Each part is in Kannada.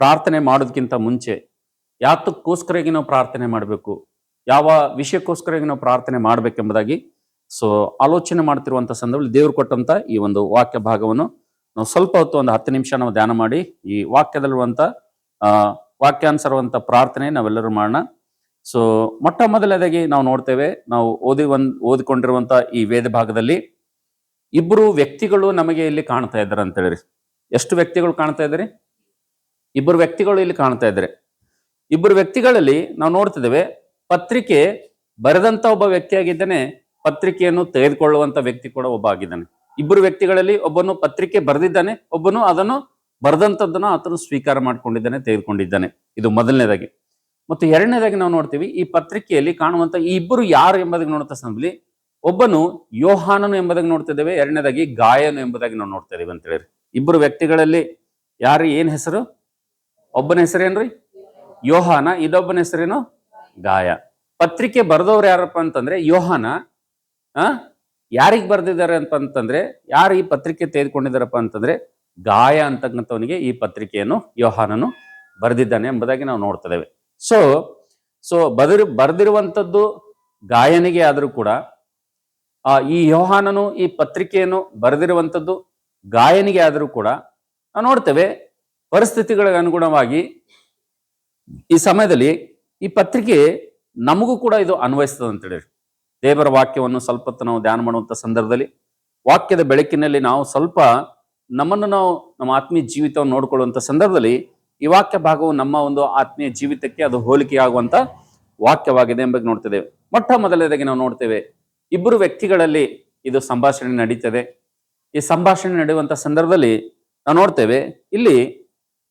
ಪ್ರಾರ್ಥನೆ ಮಾಡೋದಕ್ಕಿಂತ ಮುಂಚೆ ಯಾತಕ್ಕೋಸ್ಕರವಾಗಿ ನಾವು ಪ್ರಾರ್ಥನೆ ಮಾಡಬೇಕು? ಯಾವ ವಿಷಯಕ್ಕೋಸ್ಕರವಾಗಿ ನಾವು ಪ್ರಾರ್ಥನೆ ಮಾಡಬೇಕೆಂಬುದಾಗಿ ಸೊ ಆಲೋಚನೆ ಮಾಡ್ತಿರುವಂಥ ಸಂದರ್ಭದಲ್ಲಿ ದೇವರು ಕೊಟ್ಟಂಥ ಈ ಒಂದು ವಾಕ್ಯ ಭಾಗವನ್ನು ನಾವು ಸ್ವಲ್ಪ ಹೊತ್ತು ಒಂದು ಹತ್ತು ನಿಮಿಷ ನಾವು ಧ್ಯಾನ ಮಾಡಿ ಈ ವಾಕ್ಯದಲ್ಲಿರುವಂಥ ಆ, ವಾಕ್ಯಾನುಸಾರವಂತ ಪ್ರಾರ್ಥನೆ ನಾವೆಲ್ಲರೂ ಮಾಡೋಣ. ಸೊ ಮೊಟ್ಟ ಮೊದಲನೇದಾಗಿ ನಾವು ನೋಡ್ತೇವೆ ನಾವು ಓದಿ ಒಂದ್ ಓದಿಕೊಂಡಿರುವಂಥ ಈ ವೇದ ಭಾಗದಲ್ಲಿ ಇಬ್ಬರು ವ್ಯಕ್ತಿಗಳು ನಮಗೆ ಇಲ್ಲಿ ಕಾಣ್ತಾ ಇದ್ದಾರೆ ಅಂತ ಹೇಳಿರಿ ಎಷ್ಟು ವ್ಯಕ್ತಿಗಳು ಕಾಣ್ತಾ ಇದ್ದಾರೆ? ಇಬ್ಬರು ವ್ಯಕ್ತಿಗಳು ಇಲ್ಲಿ ಕಾಣ್ತಾ ಇದ್ದಾರೆ. ಇಬ್ಬರು ವ್ಯಕ್ತಿಗಳಲ್ಲಿ ನಾವು ನೋಡ್ತಿದ್ದೇವೆ, ಪತ್ರಿಕೆ ಬರೆದಂತ ಒಬ್ಬ ವ್ಯಕ್ತಿಯಾಗಿದ್ದಾನೆ ಪತ್ರಿಕೆಯನ್ನು ತೆಗೆದುಕೊಳ್ಳುವಂತ ವ್ಯಕ್ತಿ ಕೂಡ ಒಬ್ಬ ಆಗಿದ್ದಾನೆ. ಇಬ್ಬರು ವ್ಯಕ್ತಿಗಳಲ್ಲಿ ಒಬ್ಬನು ಪತ್ರಿಕೆ ಬರೆದಿದ್ದಾನೆ, ಒಬ್ಬನು ಅದನ್ನು ಬರೆದಂತದ್ದನ್ನು ಆತನು ಸ್ವೀಕಾರ ಮಾಡ್ಕೊಂಡಿದ್ದಾನೆ, ತೆಗೆದುಕೊಂಡಿದ್ದಾನೆ. ಇದು ಮೊದಲನೇದಾಗಿ. ಮತ್ತು ಎರಡನೇದಾಗಿ ನಾವು ನೋಡ್ತೀವಿ, ಈ ಪತ್ರಿಕೆಯಲ್ಲಿ ಕಾಣುವಂತ ಈ ಇಬ್ಬರು ಯಾರು ಎಂಬುದಾಗಿ ನೋಡುವಂಥ ಸಂದರ್ಭದಲ್ಲಿ ಒಬ್ಬನು ಯೋಹಾನನು ಎಂಬುದಾಗಿ ನೋಡ್ತಿದ್ದೇವೆ, ಎರಡನೇದಾಗಿ ಗಾಯನು ಎಂಬುದಾಗಿ ನಾವು ನೋಡ್ತಾ ಇದೀವಿ ಅಂತ ಹೇಳಿದ್ರೆ. ಇಬ್ಬರು ವ್ಯಕ್ತಿಗಳಲ್ಲಿ ಯಾರು, ಏನ್ ಹೆಸರು? ಒಬ್ಬನ ಹೆಸರೇನ್ರಿ? ಯೋಹಾನ. ಇದೊಬ್ಬನ ಹೆಸರೇನು? ಗಾಯ. ಪತ್ರಿಕೆ ಬರೆದವ್ರು ಯಾರಪ್ಪ ಅಂತಂದ್ರೆ ಯೋಹಾನ. ಆ? ಯಾರಿಗ್ ಬರ್ದಿದ್ದಾರೆ ಅಂತ ಅಂತಂದ್ರೆ, ಯಾರು ಈ ಪತ್ರಿಕೆ ತೆಗೆದುಕೊಂಡಿದ್ದಾರಪ್ಪ ಅಂತಂದ್ರೆ ಗಾಯ ಅಂತಕ್ಕಂಥವನಿಗೆ ಈ ಪತ್ರಿಕೆಯನ್ನು ಯೋಹಾನನು ಬರೆದಿದ್ದಾನೆ ಎಂಬುದಾಗಿ ನಾವು ನೋಡ್ತಿದ್ದೇವೆ. ಸೊ ಸೊ ಬದಿರು, ಬರೆದಿರುವಂಥದ್ದು ಗಾಯನಿಗೆ ಆದರೂ ಕೂಡ ಈ ಯೋಹಾನನು ಈ ಪತ್ರಿಕೆಯನ್ನು ಬರೆದಿರುವಂಥದ್ದು ಗಾಯನಿಗೆ ಆದರೂ ಕೂಡ ನಾವು ನೋಡ್ತೇವೆ. ಪರಿಸ್ಥಿತಿಗಳಿಗೆ ಅನುಗುಣವಾಗಿ ಈ ಸಮಯದಲ್ಲಿ ಈ ಪತ್ರಿಕೆ ನಮಗೂ ಕೂಡ ಇದು ಅನ್ವಯಿಸ್ತದೆ ಅಂತ ಹೇಳಿ ದೇವರ ವಾಕ್ಯವನ್ನು ಸ್ವಲ್ಪ ನಾವು ಧ್ಯಾನ ಮಾಡುವಂತ ಸಂದರ್ಭದಲ್ಲಿ, ವಾಕ್ಯದ ಬೆಳಕಿನಲ್ಲಿ ನಾವು ಸ್ವಲ್ಪ ನಮ್ಮನ್ನು ನಾವು ನಮ್ಮ ಆತ್ಮೀಯ ಜೀವಿತವನ್ನು ನೋಡ್ಕೊಳ್ಳುವಂಥ ಸಂದರ್ಭದಲ್ಲಿ ಈ ವಾಕ್ಯ ಭಾಗವು ನಮ್ಮ ಒಂದು ಆತ್ಮೀಯ ಜೀವಿತಕ್ಕೆ ಅದು ಹೋಲಿಕೆಯಾಗುವಂತ ವಾಕ್ಯವಾಗಿದೆ ಎಂಬುದಾಗಿ ನೋಡ್ತಿದ್ದೇವೆ ಮೊಟ್ಟ ಮೊದಲನೇದಾಗಿ ನಾವು ನೋಡ್ತೇವೆ, ಇಬ್ಬರು ವ್ಯಕ್ತಿಗಳಲ್ಲಿ ಇದು ಸಂಭಾಷಣೆ ನಡೀತದೆ. ಈ ಸಂಭಾಷಣೆ ನಡೆಯುವಂತ ಸಂದರ್ಭದಲ್ಲಿ ನಾವು ನೋಡ್ತೇವೆ, ಇಲ್ಲಿ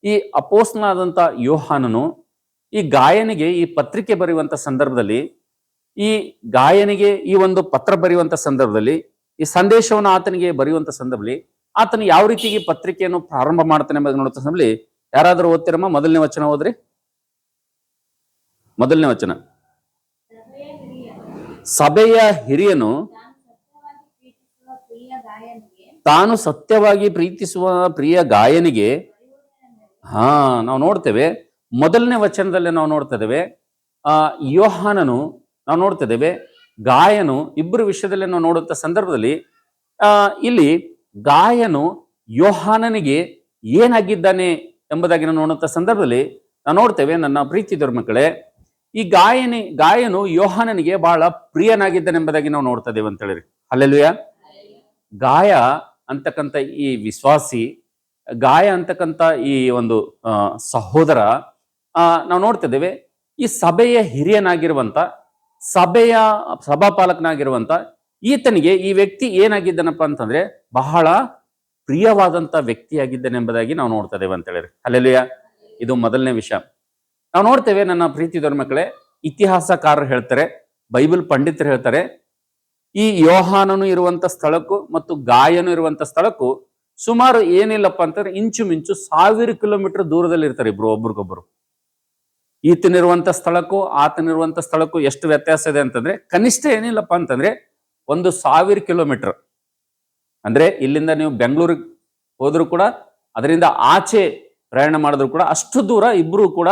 ಈ ಅಪೋಸ್ನಾದಂಥ ಯೋಹಾನನು ಈ ಗಾಯನಿಗೆ ಈ ಪತ್ರಿಕೆ ಬರೆಯುವಂಥ ಸಂದರ್ಭದಲ್ಲಿ, ಈ ಗಾಯನಿಗೆ ಈ ಒಂದು ಪತ್ರ ಬರೆಯುವಂಥ ಸಂದರ್ಭದಲ್ಲಿ, ಈ ಸಂದೇಶವನ್ನು ಆತನಿಗೆ ಬರೆಯುವಂಥ ಸಂದರ್ಭದಲ್ಲಿ ಆತನು ಯಾವ ರೀತಿಗೆ ಪತ್ರಿಕೆಯನ್ನು ಪ್ರಾರಂಭ ಮಾಡ್ತಾನೆ ಎಂಬುದನ್ನು ನೋಡುತ್ತ ಸಂದರ್ಭದಲ್ಲಿ ಯಾರಾದರೂ ಓದ್ತಿರಮ್ಮ ಮೊದಲನೇ ವಚನ ಹೋದ್ರಿ ಮೊದಲನೇ ವಚನ. ಸಭೆಯ ಹಿರಿಯನು ತಾನು ಸತ್ಯವಾಗಿ ಪ್ರೀತಿಸುವ ಪ್ರಿಯ ಗಾಯನಿಗೆ ಹಾ, ನಾವು ನೋಡ್ತೇವೆ. ಮೊದಲನೇ ವಚನದಲ್ಲಿ ನಾವು ನೋಡ್ತಾ ಇದ್ದೇವೆ ಆ, ಯೋಹಾನನು ನಾವು ನೋಡ್ತಾ ಇದ್ದೇವೆ ಗಾಯನು ಇಬ್ಬರು ವಿಷಯದಲ್ಲಿ ನಾವು ನೋಡುವಂತ ಸಂದರ್ಭದಲ್ಲಿ, ಆ, ಇಲ್ಲಿ ಗಾಯನು ಯೋಹಾನನಿಗೆ ಏನಾಗಿದ್ದಾನೆ ಎಂಬುದಾಗಿ ನಾವು ನೋಡುವಂತ ಸಂದರ್ಭದಲ್ಲಿ ನಾವು ನೋಡ್ತೇವೆ. ನನ್ನ ಪ್ರೀತಿ ಧರ್ಮಕ್ಕಳೇ ಈ ಗಾಯನಿ, ಗಾಯನು ಯೋಹಾನನಿಗೆ ಬಹಳ ಪ್ರಿಯನಾಗಿದ್ದಾನೆ ಎಂಬುದಾಗಿ ನಾವು ನೋಡ್ತಾ ಇದ್ದೇವೆ ಅಂತ ಹೇಳಿರಿ. ಅಲ್ಲೆಲ್ಲುಯ ಗಾಯ ಅಂತಕ್ಕಂಥ ಈ ವಿಶ್ವಾಸಿ ಗಾಯ ಅಂತಕ್ಕಂಥ ಈ ಒಂದು ಸಹೋದರ ನಾವು ನೋಡ್ತಿದ್ದೇವೆ, ಈ ಸಭೆಯ ಹಿರಿಯನಾಗಿರುವಂತ, ಸಭೆಯ ಸಭಾಪಾಲಕನಾಗಿರುವಂತ ಈತನಿಗೆ ಈ ವ್ಯಕ್ತಿ ಏನಾಗಿದ್ದನಪ್ಪ ಅಂತಂದ್ರೆ ಬಹಳ ಪ್ರಿಯವಾದಂತ ವ್ಯಕ್ತಿಯಾಗಿದ್ದನೆಂಬುದಾಗಿ ನಾವು ನೋಡ್ತಾ ಇದ್ದೇವೆ ಅಂತ ಹೇಳಿದ್ರೆ. ಅಲ್ಲೆಲ್ಲಿಯ ಇದು ಮೊದಲನೇ ವಿಷಯ. ನಾವು ನೋಡ್ತೇವೆ ನನ್ನ ಪ್ರೀತಿ ಧರ್ಮಕ್ಕಳೇ ಇತಿಹಾಸಕಾರರು ಹೇಳ್ತಾರೆ, ಬೈಬಲ್ ಪಂಡಿತರು ಹೇಳ್ತಾರೆ, ಈ ಯೋಹಾನನು ಇರುವಂತ ಸ್ಥಳಕ್ಕೂ ಮತ್ತು ಗಾಯನು ಇರುವಂತ ಸ್ಥಳಕ್ಕೂ ಸುಮಾರು ಏನಿಲ್ಲಪ್ಪ ಅಂತಂದ್ರೆ ಇಂಚು ಮಿಂಚು ಸಾವಿರ ಕಿಲೋಮೀಟರ್ ದೂರದಲ್ಲಿ ಇರ್ತಾರೆ ಇಬ್ರು, ಒಬ್ರಿಗೊಬ್ರು. ಈತನಿರುವಂತ ಸ್ಥಳಕ್ಕೂ ಆತನಿರುವಂತ ಸ್ಥಳಕ್ಕೂ ಎಷ್ಟು ವ್ಯತ್ಯಾಸ ಇದೆ ಅಂತಂದ್ರೆ ಕನಿಷ್ಠ ಏನಿಲ್ಲಪ್ಪ ಅಂತಂದ್ರೆ ಒಂದು ಸಾವಿರ ಕಿಲೋಮೀಟರ್. ಅಂದ್ರೆ ಇಲ್ಲಿಂದ ನೀವು ಬೆಂಗಳೂರಿಗೆ ಹೋದ್ರು ಕೂಡ, ಅದರಿಂದ ಆಚೆ ಪ್ರಯಾಣ ಮಾಡಿದ್ರು ಕೂಡ ಅಷ್ಟು ದೂರ ಇಬ್ರು ಕೂಡ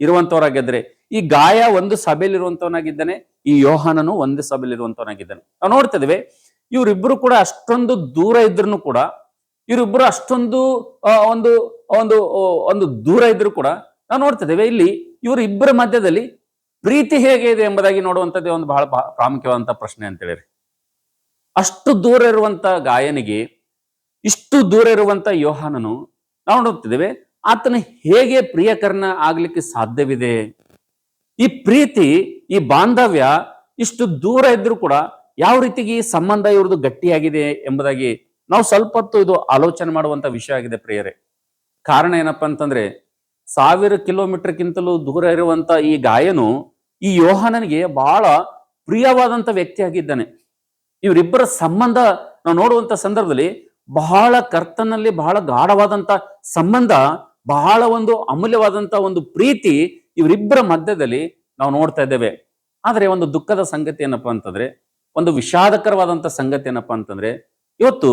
ಇರುವಂತವರಾಗಿದ್ರೆ ಈ ಗಾಯ ಒಂದು ಸಭೆಯಲ್ಲಿ ಇರುವಂತವನಾಗಿದ್ದಾನೆ ಈ ಯೋಹಾನನು ಒಂದು ಸಭೆಯಲ್ಲಿ ಇರುವಂತವನಾಗಿದ್ದಾನೆ ನಾವು ನೋಡ್ತಿದ್ವಿ ಇವ್ರಿಬ್ರು ಇವರಿಬ್ರು ಕೂಡ ಅಷ್ಟೊಂದು ದೂರ ಇದ್ರು ಕೂಡ ಇವರಿಬ್ರು ಅಷ್ಟೊಂದು ಒಂದು ಒಂದು ಒಂದು ದೂರ ಇದ್ರು ಕೂಡ ನಾವು ನೋಡ್ತಿದ್ದೇವೆ. ಇಲ್ಲಿ ಇವರು ಇಬ್ಬರ ಮಧ್ಯದಲ್ಲಿ ಪ್ರೀತಿ ಹೇಗೆ ಇದೆ ಎಂಬುದಾಗಿ ನೋಡುವಂಥದ್ದೇ ಒಂದು ಬಹಳ ಪ್ರಾಮುಖ್ಯವಾದಂಥ ಪ್ರಶ್ನೆ ಅಂತ ಅಷ್ಟು ದೂರ ಇರುವಂತ ಗಾಯನಿಗೆ, ಇಷ್ಟು ದೂರ ಇರುವಂತ ಯೋಹಾನನು ನಾವು ನೋಡ್ತಿದ್ದೇವೆ, ಆತನ ಹೇಗೆ ಪ್ರಿಯಕರ್ಣ ಆಗ್ಲಿಕ್ಕೆ ಸಾಧ್ಯವಿದೆ? ಈ ಪ್ರೀತಿ, ಈ ಬಾಂಧವ್ಯ ಇಷ್ಟು ದೂರ ಇದ್ರೂ ಕೂಡ ಯಾವ ರೀತಿಗೆ ಈ ಸಂಬಂಧ ಇವ್ರದ್ದು ಗಟ್ಟಿಯಾಗಿದೆ ಎಂಬುದಾಗಿ ನಾವು ಸ್ವಲ್ಪ ಹೊತ್ತು ಇದು ಆಲೋಚನೆ ಮಾಡುವಂತ ವಿಷಯ ಆಗಿದೆ ಪ್ರಿಯರೇ. ಕಾರಣ ಏನಪ್ಪಾ ಅಂತಂದ್ರೆ, ಸಾವಿರ ಕಿಲೋಮೀಟರ್ಗಿಂತಲೂ ದೂರ ಇರುವಂತ ಈ ಗಾಯನು ಈ ಯೋಹಾನನಿಗೆ ಬಹಳ ಪ್ರಿಯವಾದಂತ ವ್ಯಕ್ತಿಯಾಗಿದ್ದಾನೆ. ಇವರಿಬ್ಬರ ಸಂಬಂಧ ನಾವು ನೋಡುವಂತ ಸಂದರ್ಭದಲ್ಲಿ ಬಹಳ ಕರ್ತನಲ್ಲಿ ಬಹಳ ಗಾಢವಾದಂತ ಸಂಬಂಧ, ಬಹಳ ಒಂದು ಅಮೂಲ್ಯವಾದಂತ ಒಂದು ಪ್ರೀತಿ ಇವರಿಬ್ಬರ ಮಧ್ಯದಲ್ಲಿ ನಾವು ನೋಡ್ತಾ ಇದ್ದೇವೆ. ಆದರೆ ಒಂದು ದುಃಖದ ಸಂಗತಿ ಏನಪ್ಪಾ ಅಂತಂದ್ರೆ, ಒಂದು ವಿಷಾದಕರವಾದಂತ ಸಂಗತಿ ಏನಪ್ಪಾ ಅಂತಂದ್ರೆ ಇವತ್ತು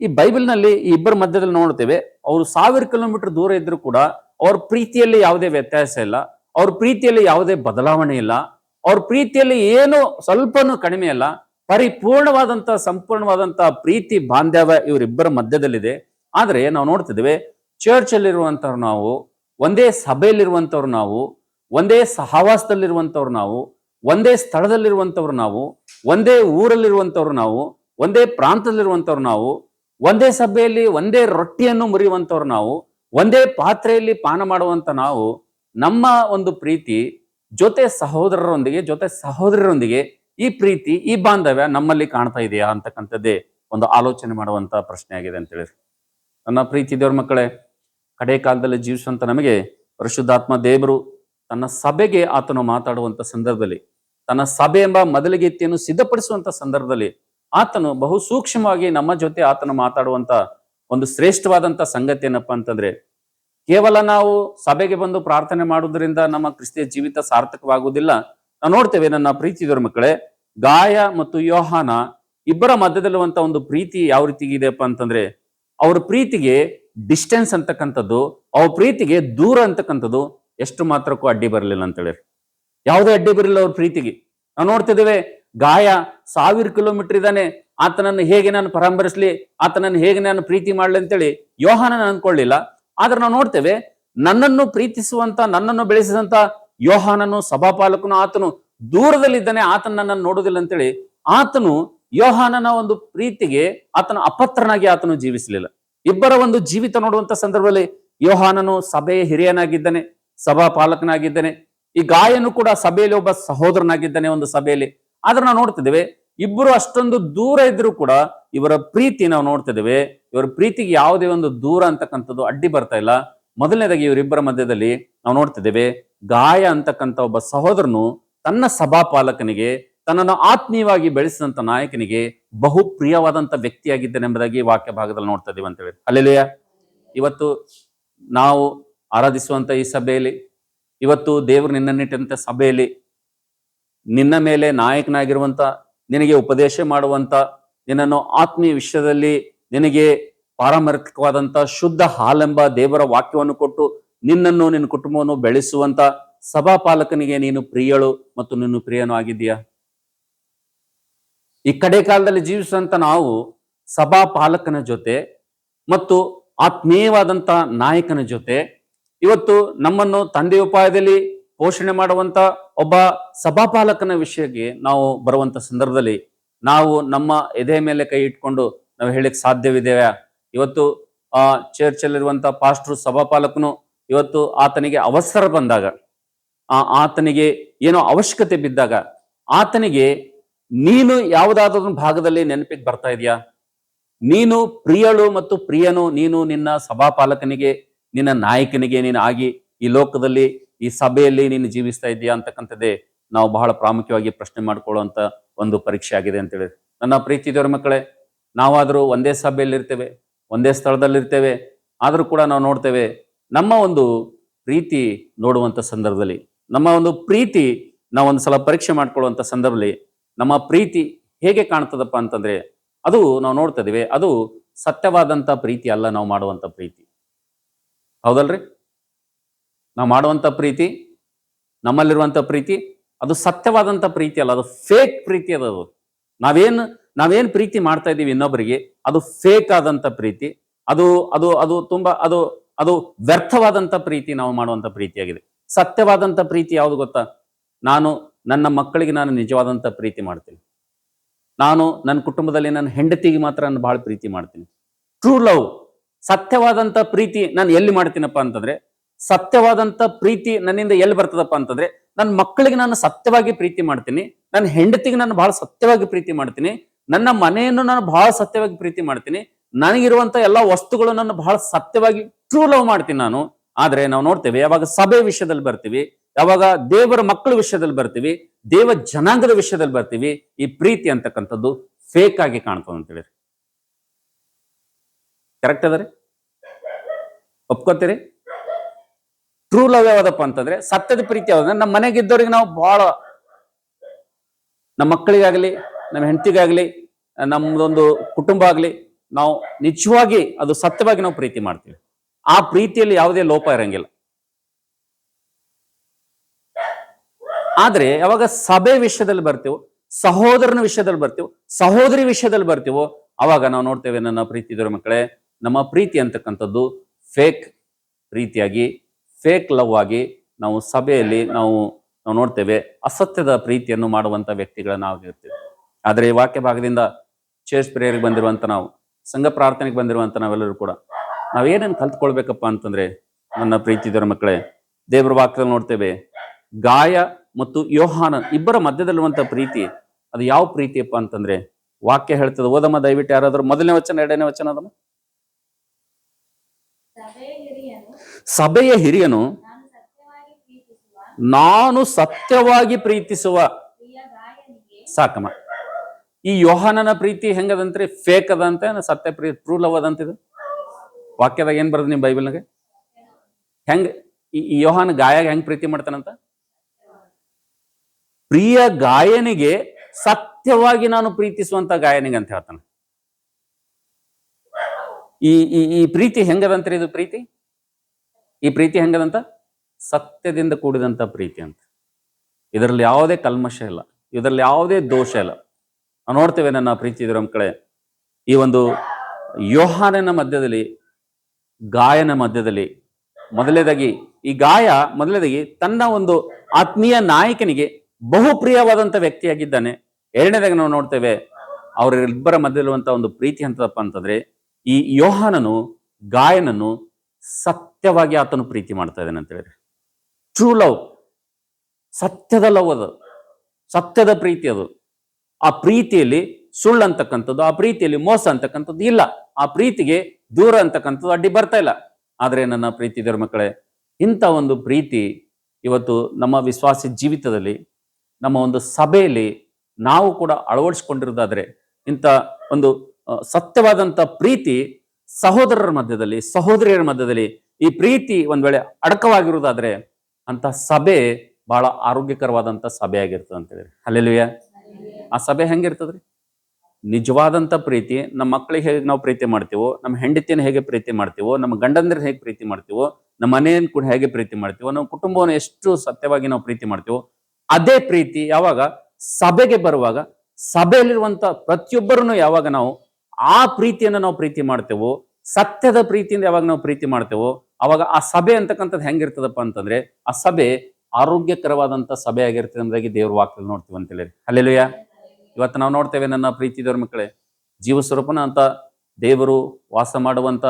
ಈ ಬೈಬಲ್ನಲ್ಲಿ ಈ ಇಬ್ಬರ ಮಧ್ಯದಲ್ಲಿ ನೋಡ್ತೇವೆ, ಅವರು ಸಾವಿರ ಕಿಲೋಮೀಟರ್ ದೂರ ಇದ್ರು ಕೂಡ ಅವ್ರ ಪ್ರೀತಿಯಲ್ಲಿ ಯಾವುದೇ ವ್ಯತ್ಯಾಸ ಇಲ್ಲ, ಅವ್ರ ಪ್ರೀತಿಯಲ್ಲಿ ಯಾವುದೇ ಬದಲಾವಣೆ ಇಲ್ಲ, ಅವ್ರ ಪ್ರೀತಿಯಲ್ಲಿ ಏನು ಸ್ವಲ್ಪನೂ ಕಡಿಮೆ ಇಲ್ಲ ಪರಿಪೂರ್ಣವಾದಂತ ಸಂಪೂರ್ಣವಾದಂತ ಪ್ರೀತಿ ಬಾಂಧವ್ಯ ಇವರಿಬ್ಬರ ಮಧ್ಯದಲ್ಲಿದೆ. ಆದರೆ ನಾವು ನೋಡ್ತಿದ್ದೇವೆ ಚರ್ಚ್ ಅಲ್ಲಿರುವಂತವ್ರು ನಾವು, ಒಂದೇ ಸಭೆಯಲ್ಲಿರುವಂಥವ್ರು ನಾವು, ಒಂದೇ ಸಹವಾಸದಲ್ಲಿರುವಂಥವ್ರು ನಾವು, ಒಂದೇ ಸ್ಥಳದಲ್ಲಿರುವಂಥವ್ರು ನಾವು, ಒಂದೇ ಊರಲ್ಲಿರುವಂಥವ್ರು ನಾವು ಒಂದೇ ಪ್ರಾಂತದಲ್ಲಿರುವಂಥವ್ರು ನಾವು, ಒಂದೇ ಸಭೆಯಲ್ಲಿ ಒಂದೇ ರೊಟ್ಟಿಯನ್ನು ಮುರಿಯುವಂಥವ್ರು ನಾವು, ಒಂದೇ ಪಾತ್ರೆಯಲ್ಲಿ ಪಾನ ಮಾಡುವಂಥ ನಾವು, ನಮ್ಮ ಒಂದು ಪ್ರೀತಿ ಜೊತೆ ಸಹೋದರರೊಂದಿಗೆ ಜೊತೆ ಸಹೋದರರೊಂದಿಗೆ ಈ ಪ್ರೀತಿ, ಈ ಬಾಂಧವ್ಯ ನಮ್ಮಲ್ಲಿ ಕಾಣ್ತಾ ಇದೆಯಾ ಅಂತಕ್ಕಂಥದ್ದೇ ಒಂದು ಆಲೋಚನೆ ಮಾಡುವಂಥ ಪ್ರಶ್ನೆ ಆಗಿದೆ ಅಂತ ಹೇಳಿ ನನ್ನ ಪ್ರೀತಿ ದೇವ್ರ ಮಕ್ಕಳೇ, ಕಡೆ ಕಾಲದಲ್ಲಿ ಜೀವಿಸುವಂತ ನಮಗೆ ಪರಿಶುದ್ಧಾತ್ಮ ದೇವರು ತನ್ನ ಸಭೆಗೆ ಆತನು ಮಾತಾಡುವಂತ ಸಂದರ್ಭದಲ್ಲಿ, ತನ್ನ ಸಭೆ ಎಂಬ ಮೊದಲಿಗೆತ್ತಿಯನ್ನು ಸಿದ್ಧಪಡಿಸುವಂಥ ಸಂದರ್ಭದಲ್ಲಿ ಆತನು ಬಹು ಸೂಕ್ಷ್ಮವಾಗಿ ನಮ್ಮ ಜೊತೆ ಆತನು ಮಾತಾಡುವಂತ ಒಂದು ಶ್ರೇಷ್ಠವಾದಂತ ಸಂಗತಿ ಏನಪ್ಪಾ ಅಂತಂದ್ರೆ, ಕೇವಲ ನಾವು ಸಭೆಗೆ ಬಂದು ಪ್ರಾರ್ಥನೆ ಮಾಡುವುದರಿಂದ ನಮ್ಮ ಕ್ರಿಸ್ತಿಯ ಜೀವಿತ ಸಾರ್ಥಕವಾಗುವುದಿಲ್ಲ. ನಾವು ನೋಡ್ತೇವೆ ನನ್ನ ಪ್ರೀತಿ ಇದ್ರ ಮಕ್ಕಳೇ, ಗಾಯ ಮತ್ತು ಯೋಹಾನ ಇಬ್ಬರ ಮಧ್ಯದಲ್ಲಿರುವಂತ ಒಂದು ಪ್ರೀತಿ ಯಾವ ರೀತಿ ಇದೆಯಪ್ಪ ಅಂತಂದ್ರೆ, ಅವ್ರ ಪ್ರೀತಿಗೆ ಡಿಸ್ಟೆನ್ಸ್ ಅಂತಕ್ಕಂಥದ್ದು, ಅವ್ರ ಪ್ರೀತಿಗೆ ದೂರ ಅಂತಕ್ಕಂಥದ್ದು ಎಷ್ಟು ಮಾತ್ರಕ್ಕೂ ಅಡ್ಡಿ ಬರಲಿಲ್ಲ ಅಂತೇಳಿ ಯಾವುದೇ ಅಡ್ಡಿ ಬರಲಿಲ್ಲ ಅವ್ರ ಪ್ರೀತಿಗೆ. ನಾವು ನೋಡ್ತಿದ್ದೇವೆ ಗಾಯ ಸಾವಿರ ಕಿಲೋಮೀಟರ್ ಇದ್ದಾನೆ, ಆತನನ್ನು ಹೇಗೆ ನಾನು ಪರಾಮರಿಸಲಿ ಆತನನ್ನು ಹೇಗೆ ನಾನು ಪ್ರೀತಿ ಮಾಡಲಿ ಅಂತೇಳಿ ಯೋಹಾನನ ಅನ್ಕೊಳ್ಳಿಲ್ಲ ಆದ್ರೆ ನಾವು ನೋಡ್ತೇವೆ, ನನ್ನನ್ನು ಪ್ರೀತಿಸುವಂತ, ನನ್ನನ್ನು ಬೆಳೆಸಿದಂತ ಯೋಹಾನನು, ಸಭಾಪಾಲಕನು, ಆತನು ದೂರದಲ್ಲಿದ್ದಾನೆ, ಆತನ ನನ್ನನ್ನು ನೋಡೋದಿಲ್ಲ ಅಂತೇಳಿ ಆತನು ಯೋಹಾನನ ಒಂದು ಪ್ರೀತಿಗೆ ಆತನ ಅಪತ್ರನಾಗಿ ಆತನು ಜೀವಿಸಲಿಲ್ಲ. ಇಬ್ಬರ ಒಂದು ಜೀವಿತ ನೋಡುವಂತ ಸಂದರ್ಭದಲ್ಲಿ ಯೋಹಾನನು ಸಭೆಯ ಹಿರಿಯನಾಗಿದ್ದಾನೆ, ಸಭಾಪಾಲಕನಾಗಿದ್ದಾನೆ. ಈ ಗಾಯನು ಕೂಡ ಸಭೆಯಲ್ಲಿ ಒಬ್ಬ ಸಹೋದರನಾಗಿದ್ದಾನೆ ಒಂದು ಸಭೆಯಲ್ಲಿ. ಆದ್ರೆ ನಾವು ನೋಡ್ತಿದ್ದೇವೆ ಇಬ್ಬರು ಅಷ್ಟೊಂದು ದೂರ ಇದ್ರೂ ಕೂಡ ಇವರ ಪ್ರೀತಿ ನಾವು ನೋಡ್ತಿದ್ದೇವೆ. ಇವರ ಪ್ರೀತಿಗೆ ಯಾವುದೇ ಒಂದು ದೂರ ಅಂತಕ್ಕಂಥದ್ದು ಅಡ್ಡಿ ಬರ್ತಾ ಇಲ್ಲ. ಮೊದಲನೇದಾಗಿ ಇವರಿಬ್ಬರ ಮಧ್ಯದಲ್ಲಿ ನಾವು ನೋಡ್ತಿದ್ದೇವೆ, ಗಾಯ ಅಂತಕ್ಕಂಥ ಒಬ್ಬ ಸಹೋದರನು ತನ್ನ ಸಭಾಪಾಲಕನಿಗೆ, ತನ್ನನ್ನು ಆತ್ಮೀಯವಾಗಿ ಬೆಳೆಸಿದಂತ ನಾಯಕನಿಗೆ ಬಹು ಪ್ರಿಯವಾದಂತ ವ್ಯಕ್ತಿಯಾಗಿದ್ದಾನೆ ಎಂಬುದಾಗಿ ವಾಕ್ಯ ಭಾಗದಲ್ಲಿ ನೋಡ್ತಾ ಇದೀವಿ ಅಂತ ಹೇಳಿ ಅಲ್ಲೆಲೆಯ. ಇವತ್ತು ನಾವು ಆರಾಧಿಸುವಂತ ಈ ಸಭೆಯಲ್ಲಿ, ಇವತ್ತು ದೇವರು ನಿನ್ನನ್ನಿಟ್ಟಂತ ಸಭೆಯಲ್ಲಿ ನಿನ್ನ ಮೇಲೆ ನಾಯಕನಾಗಿರುವಂತ, ನಿನಗೆ ಉಪದೇಶ ಮಾಡುವಂತ, ನಿನ್ನನ್ನು ಆತ್ಮೀಯ ವಿಷಯದಲ್ಲಿ ನಿನಗೆ ಪಾರಮರ್ಥಿಕವಾದಂತ, ಶುದ್ಧ ಹಾಲೆಂಬ ದೇವರ ವಾಕ್ಯವನ್ನು ಕೊಟ್ಟು ನಿನ್ನನ್ನು, ನಿನ್ನ ಕುಟುಂಬವನ್ನು ಬೆಳೆಸುವಂತ ಸಭಾಪಾಲಕನಿಗೆ ನೀನು ಪ್ರಿಯಳು ಮತ್ತು ನಿನ್ನ ಪ್ರಿಯನು ಆಗಿದ್ದೀಯಾ? ಈ ಕಡೆ ಕಾಲದಲ್ಲಿ ಜೀವಿಸುವಂತ ನಾವು ಸಭಾಪಾಲಕನ ಜೊತೆ ಮತ್ತು ಆತ್ಮೀಯವಾದಂತ ನಾಯಕನ ಜೊತೆ, ಇವತ್ತು ನಮ್ಮನ್ನು ತಂದೆ ಉಪಾಯದಲ್ಲಿ ಪೋಷಣೆ ಮಾಡುವಂತ ಒಬ್ಬ ಸಭಾಪಾಲಕನ ವಿಷಯಕ್ಕೆ ನಾವು ಬರುವಂತ ಸಂದರ್ಭದಲ್ಲಿ ನಾವು ನಮ್ಮ ಎದೆ ಮೇಲೆ ಕೈ ಇಟ್ಕೊಂಡು ನಾವು ಹೇಳಿಕ್ ಸಾಧ್ಯವಿದೆಯಾ? ಇವತ್ತು, ಆ ಚರ್ಚ್ ಅಲ್ಲಿರುವಂತ ಪಾಸ್ಟ್ರು, ಸಭಾಪಾಲಕನು ಇವತ್ತು ಆತನಿಗೆ ಅವಸರ ಬಂದಾಗ, ಆ, ಆತನಿಗೆ ಏನೋ ಅವಶ್ಯಕತೆ ಬಿದ್ದಾಗ, ಆತನಿಗೆ ನೀನು ಯಾವುದಾದ್ರೂ ಭಾಗದಲ್ಲಿ ನೆನಪಿಗೆ ಬರ್ತಾ ಇದೆಯಾ? ನೀನು ಪ್ರಿಯಳು ಮತ್ತು ಪ್ರಿಯನು ನೀನು ನಿನ್ನ ಸಭಾಪಾಲಕನಿಗೆ, ನಿನ್ನ ನಾಯಕನಿಗೆ ನೀನು ಆಗಿ ಈ ಲೋಕದಲ್ಲಿ ಈ ಸಭೆಯಲ್ಲಿ ನೀನು ಜೀವಿಸ್ತಾ ಇದೆಯಾ ಅಂತಕ್ಕಂಥದ್ದೇ ನಾವು ಬಹಳ ಪ್ರಾಮುಖ್ಯವಾಗಿ ಪ್ರಶ್ನೆ ಮಾಡಿಕೊಳ್ಳುವಂಥ ಒಂದು ಪರೀಕ್ಷೆ ಆಗಿದೆ ಅಂತೇಳಿ ನನ್ನ ಪ್ರೀತಿ ದೇವರ ಮಕ್ಕಳೇ, ನಾವಾದರೂ ಒಂದೇ ಸಭೆಯಲ್ಲಿ ಇರ್ತೇವೆ ಒಂದೇ ಸ್ಥಳದಲ್ಲಿ ಇರ್ತೇವೆ ಆದರೂ ಕೂಡ ನಾವು ನೋಡ್ತೇವೆ, ನಮ್ಮ ಒಂದು ಪ್ರೀತಿ ನೋಡುವಂಥ ಸಂದರ್ಭದಲ್ಲಿ, ನಮ್ಮ ಒಂದು ಪ್ರೀತಿ ನಾವು ಒಂದು ಸಲ ಪರೀಕ್ಷೆ ಮಾಡ್ಕೊಳ್ಳುವಂಥ ಸಂದರ್ಭದಲ್ಲಿ, ನಮ್ಮ ಪ್ರೀತಿ ಹೇಗೆ ಕಾಣ್ತದಪ್ಪ ಅಂತಂದ್ರೆ, ಅದು ನಾವು ನೋಡ್ತಾ ಇದೀವಿ ಅದು ಸತ್ಯವಾದಂಥ ಪ್ರೀತಿ ಅಲ್ಲ ನಾವು ಮಾಡುವಂತ ಪ್ರೀತಿ. ಹೌದಲ್ರಿ? ನಾವು ಮಾಡುವಂಥ ಪ್ರೀತಿ ನಮ್ಮಲ್ಲಿರುವಂಥ ಪ್ರೀತಿ, ಅದು ಸತ್ಯವಾದಂಥ ಪ್ರೀತಿ ಅಲ್ಲ, ಅದು ಫೇಕ್ ಪ್ರೀತಿ ಅದು ನಾವೇನು ನಾವೇನು ಪ್ರೀತಿ ಮಾಡ್ತಾ ಇದ್ದೀವಿ ಇನ್ನೊಬ್ಬರಿಗೆ ಅದು ಫೇಕ್ ಆದಂಥ ಪ್ರೀತಿ, ಅದು ಅದು ಅದು ತುಂಬ, ಅದು ಅದು ವ್ಯರ್ಥವಾದಂಥ ಪ್ರೀತಿ ನಾವು ಮಾಡುವಂಥ ಪ್ರೀತಿಯಾಗಿದೆ. ಸತ್ಯವಾದಂಥ ಪ್ರೀತಿ ಯಾವುದು ಗೊತ್ತಾ? ನಾನು ನನ್ನ ಮಕ್ಕಳಿಗೆ ನಾನು ನಿಜವಾದಂಥ ಪ್ರೀತಿ ಮಾಡ್ತೀನಿ. ನಾನು ನನ್ನ ಕುಟುಂಬದಲ್ಲಿ ನನ್ನ ಹೆಂಡತಿಗೆ ಮಾತ್ರ ನಾನು ಭಾಳ ಪ್ರೀತಿ ಮಾಡ್ತೀನಿ. ಟ್ರೂ ಲವ್ ಸತ್ಯವಾದಂಥ ಪ್ರೀತಿ ನಾನು ಎಲ್ಲಿ ಮಾಡ್ತೀನಪ್ಪ ಅಂತಂದ್ರೆ ಸತ್ಯವಾದಂತ ಪ್ರೀತಿ ನನ್ನಿಂದ ಎಲ್ಲಿ ಬರ್ತದಪ್ಪ ಅಂತಂದ್ರೆ ನನ್ನ ಮಕ್ಕಳಿಗೆ ನಾನು ಸತ್ಯವಾಗಿ ಪ್ರೀತಿ ಮಾಡ್ತೀನಿ ನನ್ನ ಹೆಂಡತಿಗೆ ನಾನು ಬಹಳ ಸತ್ಯವಾಗಿ ಪ್ರೀತಿ ಮಾಡ್ತೀನಿ, ನನ್ನ ಮನೆಯನ್ನು ನಾನು ಬಹಳ ಸತ್ಯವಾಗಿ ಪ್ರೀತಿ ಮಾಡ್ತೀನಿ, ನನಗಿರುವಂತ ಎಲ್ಲಾ ವಸ್ತುಗಳು ನಾನು ಬಹಳ ಸತ್ಯವಾಗಿ ಟ್ರೂ ಲವ್ ಮಾಡ್ತೀನಿ ನಾನು. ಆದ್ರೆ ನಾವು ನೋಡ್ತೇವೆ, ಯಾವಾಗ ಸಭೆ ವಿಷಯದಲ್ಲಿ ಬರ್ತೀವಿ, ಯಾವಾಗ ದೇವರ ಮಕ್ಕಳ ವಿಷಯದಲ್ಲಿ ಬರ್ತೀವಿ, ದೇವ ಜನಾಂಗದ ವಿಷಯದಲ್ಲಿ ಬರ್ತೀವಿ, ಈ ಪ್ರೀತಿ ಅಂತಕ್ಕಂಥದ್ದು ಫೇಕ್ ಆಗಿ ಕಾಣ್ತದೆ ಅಂತೇಳಿ ಕರೆಕ್ಟ್ ಅದರಿ ಒಪ್ಕೋತೀರಿ? ಟ್ರೂ ಲವ್ ಯಾವ್ದಪ್ಪ ಅಂತಂದ್ರೆ ಸತ್ಯದ ಪ್ರೀತಿ ಯಾವ್ದು? ನಮ್ಮ ಮನೆಗೆ ಇದ್ದವ್ರಿಗೆ ನಾವು ಬಹಳ ನಮ್ಮ ಮಕ್ಕಳಿಗಾಗ್ಲಿ, ನಮ್ಮ ಹೆಂಡತಿಗಾಗ್ಲಿ, ನಮ್ದೊಂದು ಕುಟುಂಬ ಆಗ್ಲಿ, ನಾವು ನಿಜವಾಗಿ ಅದು ಸತ್ಯವಾಗಿ ನಾವು ಪ್ರೀತಿ ಮಾಡ್ತೀವಿ. ಆ ಪ್ರೀತಿಯಲ್ಲಿ ಯಾವುದೇ ಲೋಪ ಇರಂಗಿಲ್ಲ. ಆದ್ರೆ ಯಾವಾಗ ಸಭೆ ವಿಷಯದಲ್ಲಿ ಬರ್ತೀವೋ, ಸಹೋದರನ ವಿಷಯದಲ್ಲಿ ಬರ್ತೀವೋ, ಸಹೋದರಿ ವಿಷಯದಲ್ಲಿ ಬರ್ತೀವೋ, ಅವಾಗ ನಾವು ನೋಡ್ತೇವೆ, ನನ್ನ ಪ್ರೀತಿ ಇದ್ರ ಮಕ್ಕಳೇ, ನಮ್ಮ ಪ್ರೀತಿ ಅಂತಕ್ಕಂಥದ್ದು ಫೇಕ್ ರೀತಿಯಾಗಿ ಫೇಕ್ ಲವ್ ಆಗಿ ನಾವು ಸಭೆಯಲ್ಲಿ ನಾವು ನಾವು ನೋಡ್ತೇವೆ ಅಸತ್ಯದ ಪ್ರೀತಿಯನ್ನು ಮಾಡುವಂತ ವ್ಯಕ್ತಿಗಳನ್ನಾಗಿರ್ತೀವಿ. ಆದ್ರೆ ಈ ವಾಕ್ಯ ಭಾಗದಿಂದ ಚೇಸ್ ಪ್ರೇಯರ್ಗೆ ಬಂದಿರುವಂತ ನಾವು, ಸಂಘ ಪ್ರಾರ್ಥನೆಗೆ ಬಂದಿರುವಂತ ನಾವೆಲ್ಲರೂ ಕೂಡ ನಾವೇನೇನು ಕಲ್ತ್ಕೊಳ್ಬೇಕಪ್ಪ ಅಂತಂದ್ರೆ ನನ್ನ ಪ್ರೀತಿ ಇದರ ಮಕ್ಕಳೇ, ದೇವರ ವಾಕ್ಯದಲ್ಲಿ ನೋಡ್ತೇವೆ, ಗಾಯ ಮತ್ತು ಯೋಹಾನ ಇಬ್ಬರ ಮಧ್ಯದಲ್ಲಿರುವಂತ ಪ್ರೀತಿ, ಅದು ಯಾವ ಪ್ರೀತಿಯಪ್ಪ ಅಂತಂದ್ರೆ ವಾಕ್ಯ ಹೇಳ್ತದೆ, ಓದಮ್ಮ ದಯವಿಟ್ಟು ಯಾರಾದ್ರೂ ಮೊದಲನೇ ವಚನ, ಎರಡನೇ ವಚನ ಅದಮ್ಮ? ಸಭೆಯ ಹಿರಿಯನು, ನಾನು ಸತ್ಯವಾಗಿ ಪ್ರೀತಿಸುವ ಸಾಕಮ್ಮ. ಈ ಯೋಹಾನನ ಪ್ರೀತಿ ಹೆಂಗದಂತ್ರಿ? ಫೇಕ್ ಅದಂತೆ ಸತ್ಯ ಪ್ರೀ ಟ್ರೂ ಲವ್ ಅದಂತಿದೆ ವಾಕ್ಯದಾಗ ಏನ್ ಬರೋದು ನಿಮ್ ಬೈಬಲ್ನಾಗ ಹೆಂಗ್, ಈ ಯೋಹಾನ ಗಾಯ ಹೆಂಗ್ ಪ್ರೀತಿ ಮಾಡ್ತಾನಂತ? ಪ್ರಿಯ ಗಾಯನಿಗೆ ಸತ್ಯವಾಗಿ ನಾನು ಪ್ರೀತಿಸುವಂತ ಗಾಯನಿಗೆ ಅಂತ ಹೇಳ್ತಾನೆ. ಈ ಈ ಪ್ರೀತಿ ಹೆಂಗದಂತ್ರಿ ಇದು ಪ್ರೀತಿ? ಈ ಪ್ರೀತಿ ಹೆಂಗದಂತ? ಸತ್ಯದಿಂದ ಕೂಡಿದಂತ ಪ್ರೀತಿ ಅಂತ. ಇದರಲ್ಲಿ ಯಾವುದೇ ಕಲ್ಮಶ ಇಲ್ಲ. ಇದರಲ್ಲಿ ಯಾವುದೇ ದೋಷ ಇಲ್ಲ. ನಾವು ನೋಡ್ತೇವೆ ನನ್ನ ಪ್ರೀತಿ ಇದರ ಕಡೆ. ಈ ಒಂದು ಯೋಹಾನನ ಮಧ್ಯದಲ್ಲಿ, ಗಾಯನ ಮಧ್ಯದಲ್ಲಿ ಮೊದಲನೇದಾಗಿ ಈ ಗಾಯ ಮೊದಲನೇದಾಗಿ ತನ್ನ ಒಂದು ಆತ್ಮೀಯ ನಾಯಕನಿಗೆ ಬಹು ಪ್ರಿಯವಾದಂತ ವ್ಯಕ್ತಿಯಾಗಿದ್ದಾನೆ. ಎರಡನೇದಾಗಿ ನಾವು ನೋಡ್ತೇವೆ, ಅವರಿಬ್ಬರ ಮಧ್ಯದಲ್ಲಿರುವಂತಹ ಒಂದು ಪ್ರೀತಿ ಅಂತದಪ್ಪ ಅಂತಂದ್ರೆ, ಈ ಯೋಹಾನನು ಗಾಯನನ್ನು ಸತ್ಯವಾಗಿ ಆತನು ಪ್ರೀತಿ ಮಾಡ್ತಾ ಇದ್ದಾನೆ ಅಂತ ಹೇಳಿದ್ರೆ. ಟ್ರೂ ಲವ್ ಸತ್ಯದ ಲವ್ ಅದು. ಸತ್ಯದ ಪ್ರೀತಿ ಅದು. ಆ ಪ್ರೀತಿಯಲ್ಲಿ ಸುಳ್ಳು ಅಂತಕ್ಕಂಥದ್ದು, ಆ ಪ್ರೀತಿಯಲ್ಲಿ ಮೋಸ ಅಂತಕ್ಕಂಥದ್ದು ಇಲ್ಲ. ಆ ಪ್ರೀತಿಗೆ ದೂರ ಅಂತಕ್ಕಂಥದ್ದು ಅಡ್ಡಿ ಬರ್ತಾ ಇಲ್ಲ. ಆದರೆ ನನ್ನ ಪ್ರೀತಿ ಮಕ್ಕಳೇ, ಇಂಥ ಒಂದು ಪ್ರೀತಿ ಇವತ್ತು ನಮ್ಮ ವಿಶ್ವಾಸಿ ಜೀವಿತದಲ್ಲಿ, ನಮ್ಮ ಒಂದು ಸಭೆಯಲ್ಲಿ ನಾವು ಕೂಡ ಅಳವಡಿಸ್ಕೊಂಡಿರೋದಾದ್ರೆ, ಇಂಥ ಒಂದು ಸತ್ಯವಾದಂಥ ಪ್ರೀತಿ ಸಹೋದರರ ಮಧ್ಯದಲ್ಲಿ, ಸಹೋದರಿಯರ ಮಧ್ಯದಲ್ಲಿ ಈ ಪ್ರೀತಿ ಒಂದ್ ವೇಳೆ ಅಡಕವಾಗಿರುವುದಾದ್ರೆ ಅಂತ ಸಭೆ ಬಹಳ ಆರೋಗ್ಯಕರವಾದಂತ ಸಭೆ ಆಗಿರ್ತದೆ ಅಂತ ಹೇಳಿ ಆ ಸಭೆ ಹೆಂಗಿರ್ತದ್ರಿ? ನಿಜವಾದಂತ ಪ್ರೀತಿ, ನಮ್ಮ ಮಕ್ಕಳಿಗೆ ಹೇಗೆ ನಾವು ಪ್ರೀತಿ ಮಾಡ್ತೀವೋ, ನಮ್ಮ ಹೆಂಡತಿಯನ್ನು ಹೇಗೆ ಪ್ರೀತಿ ಮಾಡ್ತೀವೋ, ನಮ್ಮ ಗಂಡಂದ್ರ ಹೇಗೆ ಪ್ರೀತಿ ಮಾಡ್ತೀವೋ, ನಮ್ಮ ಮನೆಯನ್ನು ಕೂಡ ಹೇಗೆ ಪ್ರೀತಿ ಮಾಡ್ತೀವೋ, ನಮ್ಮ ಕುಟುಂಬವನ್ನು ಎಷ್ಟು ಸತ್ಯವಾಗಿ ನಾವು ಪ್ರೀತಿ ಮಾಡ್ತೀವೋ, ಅದೇ ಪ್ರೀತಿ ಯಾವಾಗ ಸಭೆಗೆ ಬರುವಾಗ ಸಭೆಯಲ್ಲಿರುವಂತ ಪ್ರತಿಯೊಬ್ಬರನ್ನು ಯಾವಾಗ ನಾವು ಆ ಪ್ರೀತಿಯನ್ನು ನಾವು ಪ್ರೀತಿ ಮಾಡ್ತೇವೋ, ಸತ್ಯದ ಪ್ರೀತಿಯಿಂದ ಯಾವಾಗ ನಾವು ಪ್ರೀತಿ ಮಾಡ್ತೇವೋ ಅವಾಗ ಆ ಸಭೆ ಅಂತಕ್ಕಂಥದ್ದು ಹೆಂಗಿರ್ತದಪ್ಪ ಅಂತಂದ್ರೆ, ಆ ಸಭೆ ಆರೋಗ್ಯಕರವಾದಂತ ಸಭೆ ಆಗಿರ್ತದೆ ಅಂದ್ರಾಗಿ ದೇವ್ರ ವಾಕ್ಯದಲ್ಲಿ ನೋಡ್ತೀವಿ ಅಂತ ಹೇಳಿ ಅಲ್ಲೆಲ್ಲುಯ್ಯ ಇವತ್ತು ನಾವು ನೋಡ್ತೇವೆ ನನ್ನ ಪ್ರೀತಿದವ್ರ ಮಕ್ಕಳೇ ಜೀವ ಸ್ವರೂಪನ ಅಂತ ದೇವರು ವಾಸ ಮಾಡುವಂತ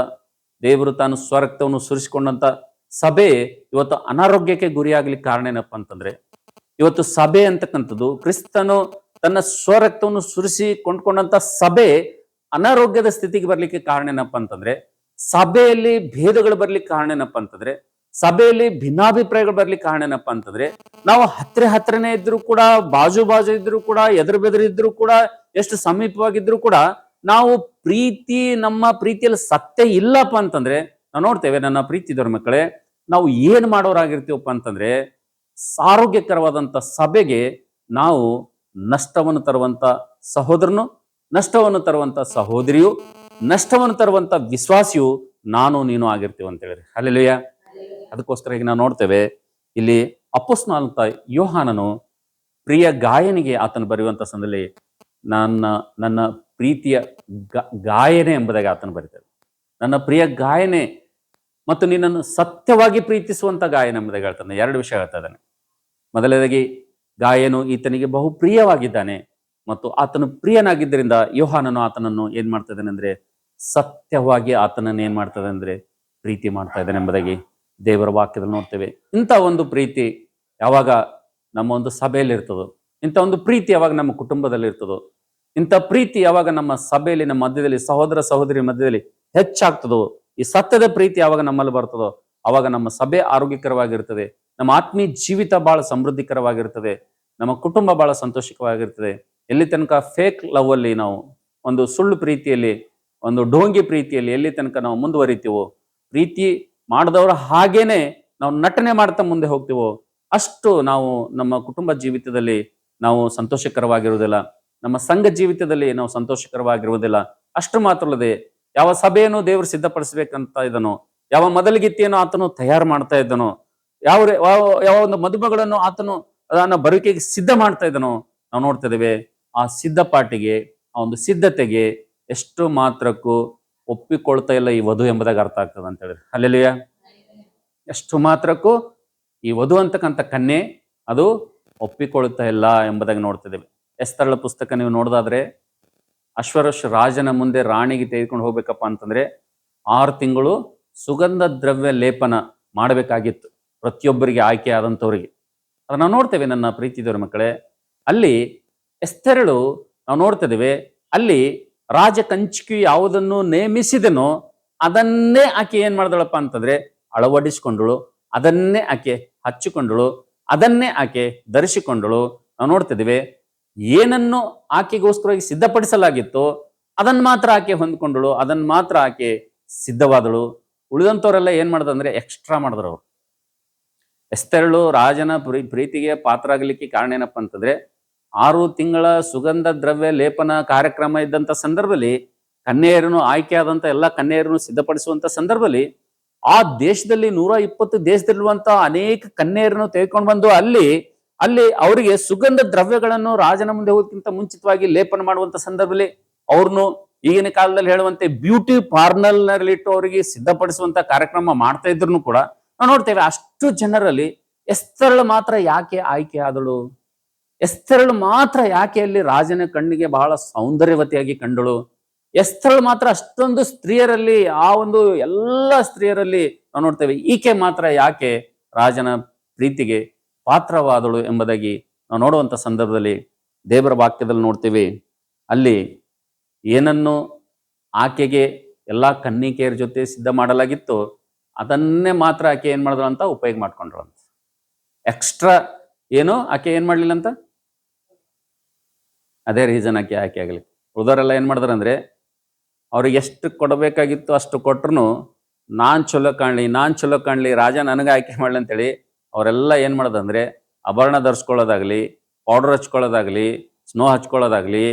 ದೇವರು ತಾನು ಸ್ವರಕ್ತವನ್ನು ಸುರಿಸಿಕೊಂಡಂತ ಸಭೆ ಇವತ್ತು ಅನಾರೋಗ್ಯಕ್ಕೆ ಗುರಿಯಾಗಲಿಕ್ಕೆ ಕಾರಣ ಏನಪ್ಪ ಅಂತಂದ್ರೆ, ಇವತ್ತು ಸಭೆ ಅಂತಕ್ಕಂಥದ್ದು ಕ್ರಿಸ್ತನು ತನ್ನ ಸ್ವರಕ್ತವನ್ನು ಸುರಿಸಿ ಕೊಂಡ್ಕೊಂಡಂತ ಸಭೆ ಅನಾರೋಗ್ಯದ ಸ್ಥಿತಿಗೆ ಬರ್ಲಿಕ್ಕೆ ಕಾರಣ ಏನಪ್ಪ ಅಂತಂದ್ರೆ ಸಭೆಯಲ್ಲಿ ಭೇದಗಳು ಬರ್ಲಿಕ್ಕೆ ಕಾರಣ ಏನಪ್ಪ ಅಂತಂದ್ರೆ, ಸಭೆಯಲ್ಲಿ ಭಿನ್ನಾಭಿಪ್ರಾಯಗಳು ಬರ್ಲಿಕ್ಕೆ ಕಾರಣ ಏನಪ್ಪ ಅಂತಂದ್ರೆ, ನಾವು ಹತ್ರ ಹತ್ರನೇ ಇದ್ರು ಕೂಡ, ಬಾಜು ಬಾಜು ಇದ್ರು ಕೂಡ, ಎದುರು ಬೆದರು ಇದ್ರು ಕೂಡ, ಎಷ್ಟು ಸಮೀಪವಾಗಿದ್ರು ಕೂಡ, ನಾವು ಪ್ರೀತಿ, ನಮ್ಮ ಪ್ರೀತಿಯಲ್ಲಿ ಸತ್ಯ ಇಲ್ಲಪ್ಪ ಅಂತಂದ್ರೆ, ನಾವು ನೋಡ್ತೇವೆ ನನ್ನ ಪ್ರೀತಿ ಇದ್ದವ್ರ ಮಕ್ಕಳೇ, ನಾವು ಏನ್ ಮಾಡೋರಾಗಿರ್ತೀವಪ್ಪ ಅಂತಂದ್ರೆ ಆರೋಗ್ಯಕರವಾದಂತ ಸಭೆಗೆ ನಾವು ನಷ್ಟವನ್ನು ತರುವಂತ ಸಹೋದರನು, ನಷ್ಟವನ್ನು ತರುವಂತ ಸಹೋದರಿಯು ನಷ್ಟವನ್ನು ತರುವಂತ ವಿಶ್ವಾಸಿಯು ನಾನು ನೀನು ಆಗಿರ್ತೀವಿ ಅಂತ ಹೇಳಿದ್ರೆ ಅಲ್ಲಿಯ ಅದಕ್ಕೋಸ್ಕರ ಈಗ ನಾವು ನೋಡ್ತೇವೆ, ಇಲ್ಲಿ ಅಪ್ಪಸ್ನಾಲ್ತ ಯೋಹಾನನು ಪ್ರಿಯ ಗಾಯನಿಗೆ ಆತನು ಬರೆಯುವಂತ ಸಂದರ್ಭದಲ್ಲಿ ನನ್ನ ನನ್ನ ಪ್ರೀತಿಯ ಗಾಯನೆ ಎಂಬುದಾಗಿ ಆತನು ಬರೀತಾರೆ ನನ್ನ ಪ್ರಿಯ ಗಾಯನೆ ಮತ್ತು ನಿನ್ನನ್ನು ಸತ್ಯವಾಗಿ ಪ್ರೀತಿಸುವಂತ ಗಾಯನ ಎಂಬುದಾಗಿ ಹೇಳ್ತಾನೆ. ಎರಡು ವಿಷಯ ಹೇಳ್ತಾ ಇದ್ದಾನೆ. ಮೊದಲನೇದಾಗಿ, ಗಾಯನು ಈತನಿಗೆ ಬಹು ಪ್ರಿಯವಾಗಿದ್ದಾನೆ ಮತ್ತು ಆತನು ಪ್ರಿಯನಾಗಿದ್ದರಿಂದ ಯೋಹಾನನು ಆತನನ್ನು ಏನ್ ಮಾಡ್ತಾ ಇದ್ದಾನೆ ಅಂದ್ರೆ ಸತ್ಯವಾಗಿ ಆತನನ್ನು ಏನ್ ಮಾಡ್ತದೆ ಅಂದ್ರೆ ಪ್ರೀತಿ ಮಾಡ್ತಾ ಇದ್ದಾನೆ ಎಂಬುದಾಗಿ ದೇವರ ವಾಕ್ಯದಲ್ಲಿ ನೋಡ್ತೇವೆ. ಇಂಥ ಒಂದು ಪ್ರೀತಿ ಯಾವಾಗ ನಮ್ಮ ಒಂದು ಸಭೆಯಲ್ಲಿ ಇರ್ತದೋ, ಇಂಥ ಒಂದು ಪ್ರೀತಿ ಯಾವಾಗ ನಮ್ಮ ಕುಟುಂಬದಲ್ಲಿ ಇರ್ತದೋ, ಇಂಥ ಪ್ರೀತಿ ಯಾವಾಗ ನಮ್ಮ ಸಭೆಯಲ್ಲಿ, ನಮ್ಮ ಮಧ್ಯದಲ್ಲಿ, ಸಹೋದರ ಸಹೋದರಿ ಮಧ್ಯದಲ್ಲಿ ಹೆಚ್ಚಾಗ್ತದೋ, ಈ ಸತ್ಯದ ಪ್ರೀತಿ ಯಾವಾಗ ನಮ್ಮಲ್ಲಿ ಬರ್ತದೋ, ಅವಾಗ ನಮ್ಮ ಸಭೆ ಆರೋಗ್ಯಕರವಾಗಿರ್ತದೆ, ನಮ್ಮ ಆತ್ಮೀಯ ಜೀವಿತ ಬಹಳ ಸಮೃದ್ಧಿಕರವಾಗಿರ್ತದೆ, ನಮ್ಮ ಕುಟುಂಬ ಬಹಳ ಸಂತೋಷಕವಾಗಿರ್ತದೆ. ಎಲ್ಲಿ ತನಕ ಫೇಕ್ ಲವ್ ಅಲ್ಲಿ ನಾವು ಒಂದು ಸುಳ್ಳು ಪ್ರೀತಿಯಲ್ಲಿ, ಒಂದು ಡೋಂಗಿ ಪ್ರೀತಿಯಲ್ಲಿ ಎಲ್ಲಿ ತನಕ ನಾವು ಮುಂದುವರಿತೀವೋ, ಪ್ರೀತಿ ಮಾಡಿದವರ ಹಾಗೇನೆ ನಾವು ನಟನೆ ಮಾಡ್ತಾ ಮುಂದೆ ಹೋಗ್ತೀವೋ, ಅಷ್ಟು ನಾವು ನಮ್ಮ ಕುಟುಂಬ ಜೀವಿತದಲ್ಲಿ ನಾವು ಸಂತೋಷಕರವಾಗಿರುವುದಿಲ್ಲ. ನಮ್ಮ ಸಂಘ ಜೀವಿತದಲ್ಲಿ ನಾವು ಸಂತೋಷಕರವಾಗಿರುವುದಿಲ್ಲ. ಅಷ್ಟು ಮಾತ್ರ ಅಲ್ಲದೆ ಯಾವ ಸಭೆಯನ್ನು ದೇವರು ಸಿದ್ಧಪಡಿಸಬೇಕಂತ ಇದನೋ ಯಾವ ಮೊದಲಿಗಿತ್ತಿಯನ್ನು ಆತನು ತಯಾರು ಮಾಡ್ತಾ ಇದ್ದನೋ, ಯಾವ ಯಾವ ಯಾವ ಒಂದು ಮದುಮಗಳನ್ನು ಆತನು ಅದನ್ನ ಬರುವಿಕೆಗೆ ಸಿದ್ಧ ಮಾಡ್ತಾ ಇದ್ದನೋ, ನಾವು ನೋಡ್ತಾ ಇದ್ದೇವೆ. ಆ ಸಿದ್ಧಪಾಟಿಗೆ ಆ ಒಂದು ಸಿದ್ಧತೆಗೆ ಎಷ್ಟು ಮಾತ್ರಕ್ಕೂ ಒಪ್ಪಿಕೊಳ್ತಾ ಇಲ್ಲ ಈ ವಧು ಎಂಬುದಾಗಿ ಅರ್ಥ ಆಗ್ತದೆ ಅಂತ ಹೇಳಿದ್ರೆ. ಅಲ್ಲೆಲ್ಲಿಯ ಎಷ್ಟು ಮಾತ್ರಕ್ಕೂ ಈ ವಧು ಅಂತಕ್ಕಂಥ ಕನ್ಯೆ ಅದು ಒಪ್ಪಿಕೊಳ್ತಾ ಇಲ್ಲ ಎಂಬುದಾಗಿ ನೋಡ್ತಿದ್ದೇವೆ ಎಸ್ತರಳ ಪುಸ್ತಕ ನೀವು ನೋಡೋದಾದ್ರೆ ಅಶ್ವರಶ್ ರಾಜನ ಮುಂದೆ ರಾಣಿಗೆ ತೆಗೆದುಕೊಂಡು ಹೋಗ್ಬೇಕಪ್ಪ ಅಂತಂದ್ರೆ ಆರು ತಿಂಗಳು ಸುಗಂಧ ದ್ರವ್ಯ ಲೇಪನ ಮಾಡಬೇಕಾಗಿತ್ತು ಪ್ರತಿಯೊಬ್ಬರಿಗೆ ಆಯ್ಕೆ ಆದಂಥವ್ರಿಗೆ ಅದನ್ನ ನೋಡ್ತೇವೆ ನನ್ನ ಪ್ರೀತಿದವರ ಮಕ್ಕಳೇ. ಅಲ್ಲಿ ಎಸ್ತರಳು ನಾವು ನೋಡ್ತಿದ್ದೇವೆ ಅಲ್ಲಿ ರಾಜ ಕಂಚಿಕೆ ಯಾವುದನ್ನು ನೇಮಿಸಿದನೋ ಅದನ್ನೇ ಆಕೆ ಏನ್ ಮಾಡಿದಳಪ್ಪ ಅಂತಂದ್ರೆ ಅಳವಡಿಸಿಕೊಂಡಳು, ಅದನ್ನೇ ಆಕೆ ಹಚ್ಚಿಕೊಂಡಳು, ಅದನ್ನೇ ಆಕೆ ಧರಿಸಿಕೊಂಡಳು. ನಾವು ನೋಡ್ತಿದ್ದೇವೆ ಏನನ್ನು ಆಕೆಗೋಸ್ಕರವಾಗಿ ಸಿದ್ಧಪಡಿಸಲಾಗಿತ್ತು ಅದನ್ನ ಮಾತ್ರ ಆಕೆ ಹೊಂದ್ಕೊಂಡಳು ಅದನ್ನ ಮಾತ್ರ ಆಕೆ ಸಿದ್ಧವಾದಳು. ಉಳಿದಂಥವರೆಲ್ಲ ಏನ್ ಮಾಡ್ದಂದ್ರೆ ಎಕ್ಸ್ಟ್ರಾ ಮಾಡಿದ್ರು ಅವ್ರು. ಎಸ್ತೆರಳು ರಾಜನ ಪ್ರೀ, ಪ್ರೀತಿಗೆ ಪಾತ್ರ ಆಗ್ಲಿಕ್ಕೆ ಕಾರಣ ಏನಪ್ಪ ಅಂತಂದ್ರೆ ಆರು ತಿಂಗಳ ಸುಗಂಧ ದ್ರವ್ಯ ಲೇಪನ ಕಾರ್ಯಕ್ರಮ ಇದ್ದಂಥ ಸಂದರ್ಭದಲ್ಲಿ ಕನ್ಯೆಯರನ್ನು ಆಯ್ಕೆಯಾದಂಥ ಎಲ್ಲ ಕನ್ಯೆಯರನ್ನು ಸಿದ್ಧಪಡಿಸುವಂಥ ಸಂದರ್ಭದಲ್ಲಿ ಆ ದೇಶದಲ್ಲಿ ನೂರ ಇಪ್ಪತ್ತು ದೇಶದಲ್ಲಿರುವಂಥ ಅನೇಕ ಕನ್ಯೆಯರನ್ನು ತೆಗೆದುಕೊಂಡು ಬಂದು ಅಲ್ಲಿ ಅಲ್ಲಿ ಅವರಿಗೆ ಸುಗಂಧ ದ್ರವ್ಯಗಳನ್ನು ರಾಜನ ಮುಂದೆ ಹೋಗೋದಕ್ಕಿಂತ ಮುಂಚಿತವಾಗಿ ಲೇಪನ ಮಾಡುವಂತ ಸಂದರ್ಭದಲ್ಲಿ ಅವ್ರನ್ನು ಈಗಿನ ಕಾಲದಲ್ಲಿ ಹೇಳುವಂತೆ ಬ್ಯೂಟಿ ಪಾರ್ಲರ್ನಲ್ಲಿ ಇಟ್ಟು ಅವರಿಗೆ ಸಿದ್ಧಪಡಿಸುವಂತ ಕಾರ್ಯಕ್ರಮ ಮಾಡ್ತಾ ಇದ್ರು ಕೂಡ ನಾವು ನೋಡ್ತೇವೆ ಅಷ್ಟು ಜನರಲ್ಲಿ ಎಸ್ತರಳು ಮಾತ್ರ ಯಾಕೆ ಆಯ್ಕೆ ಆದಳು? ಎಸ್ತರಳು ಮಾತ್ರ ಯಾಕೆ ಅಲ್ಲಿ ರಾಜನ ಕಣ್ಣಿಗೆ ಬಹಳ ಸೌಂದರ್ಯವತಿಯಾಗಿ ಕಂಡಳು? ಎಸ್ತರಳು ಮಾತ್ರ ಅಷ್ಟೊಂದು ಸ್ತ್ರೀಯರಲ್ಲಿ, ಆ ಒಂದು ಎಲ್ಲ ಸ್ತ್ರೀಯರಲ್ಲಿ ನಾವು ನೋಡ್ತೇವೆ. ಈಕೆ ಮಾತ್ರ ಯಾಕೆ ರಾಜನ ಪ್ರೀತಿಗೆ ಪಾತ್ರವಾದಳು ಎಂಬುದಾಗಿ ನಾವು ನೋಡುವಂತ ಸಂದರ್ಭದಲ್ಲಿ ದೇವರ ವಾಕ್ಯದಲ್ಲಿ ನೋಡ್ತೀವಿ. ಅಲ್ಲಿ ಏನನ್ನು ಆಕೆಗೆ ಎಲ್ಲ ಕನ್ನಿಕೆಯರ ಜೊತೆ ಸಿದ್ಧ ಮಾಡಲಾಗಿತ್ತು ಅದನ್ನೇ ಮಾತ್ರ ಆಕೆ ಏನು ಮಾಡಿದ್ರು ಅಂತ ಉಪಯೋಗ ಮಾಡ್ಕೊಂಡ್ರು ಅಂತ ಎಕ್ಸ್ಟ್ರಾ ಏನು ಆಕೆ ಏನು ಮಾಡಲಿಲ್ಲ ಅಂತ ಅದೇ ರೀಸನ್ ಆಕೆ ಆಕೆ ಆಗಲಿ. ಉಳಿದವರೆಲ್ಲ ಏನು ಮಾಡಿದ್ರು ಅಂದ್ರೆ, ಅವ್ರಿಗೆ ಎಷ್ಟು ಕೊಡಬೇಕಾಗಿತ್ತು ಅಷ್ಟು ಕೊಟ್ರು ನಾನು ಚಲೋ ಕಾಣಲಿ, ನಾನು ಚಲೋ ಕಾಣಲಿ, ರಾಜ ನನಗೆ ಆಯ್ಕೆ ಮಾಡಲಿ ಅಂತೇಳಿ ಅವರೆಲ್ಲ ಏನು ಮಾಡೋದಂದರೆ ಆಭರಣ ಧರಿಸ್ಕೊಳ್ಳೋದಾಗಲಿ ಪೌಡರ್ ಹಚ್ಕೊಳ್ಳೋದಾಗಲಿ ಸ್ನೋ ಹಚ್ಕೊಳ್ಳೋದಾಗಲಿ,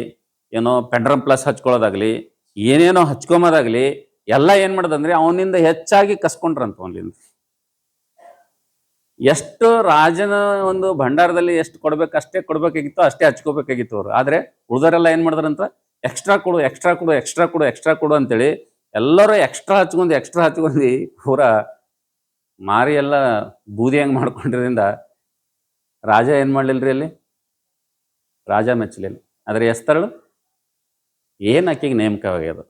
ಏನೋ ಪೆಂಡ್ರಮ್ ಪ್ಲಸ್ ಹಚ್ಕೊಳ್ಳೋದಾಗಲಿ, ಏನೇನೋ ಹಚ್ಕೊಂಬೋದಾಗಲಿ, ಎಲ್ಲ ಏನು ಮಾಡೋದಂದ್ರೆ ಅವನಿಂದ ಹೆಚ್ಚಾಗಿ ಕಸ್ಕೊಂಡ್ರಂತ ಅವನಿಂದ. ಎಷ್ಟು ರಾಜನ ಒಂದು ಭಂಡಾರದಲ್ಲಿ ಎಷ್ಟು ಕೊಡ್ಬೇಕು ಅಷ್ಟೇ ಕೊಡ್ಬೇಕಾಗಿತ್ತು, ಅಷ್ಟೇ ಹಚ್ಕೋಬೇಕಾಗಿತ್ತು ಅವ್ರು. ಆದ್ರೆ ಏನು ಏನ್ ಮಾಡಿದ್ರಂತ ಎಕ್ಸ್ಟ್ರಾ ಕೊಡು ಎಕ್ಸ್ಟ್ರಾ ಕೊಡು ಎಕ್ಸ್ಟ್ರಾ ಕೊಡು ಎಕ್ಸ್ಟ್ರಾ ಕೊಡು ಅಂತೇಳಿ ಎಲ್ಲರೂ ಎಕ್ಸ್ಟ್ರಾ ಹಚ್ಕೊಂಡು ಎಕ್ಸ್ಟ್ರಾ ಹಚ್ಕೊಂಡು ಪೂರ ಮಾರಿ ಎಲ್ಲ ಬೂದಿ ಹಂಗ್ ಮಾಡ್ಕೊಂಡಿದ್ರಿಂದ ರಾಜ ಮಾಡಲಿಲ್ಲ ರೀ ಅಲ್ಲಿ? ರಾಜ ಮೆಚ್ಚಲಿಲ್ಲ. ಆದ್ರೆ ಎಸ್ತರಳು, ಏನು ಆಕೆಗೆ ನೇಮಕವಾಗ್ಯದ?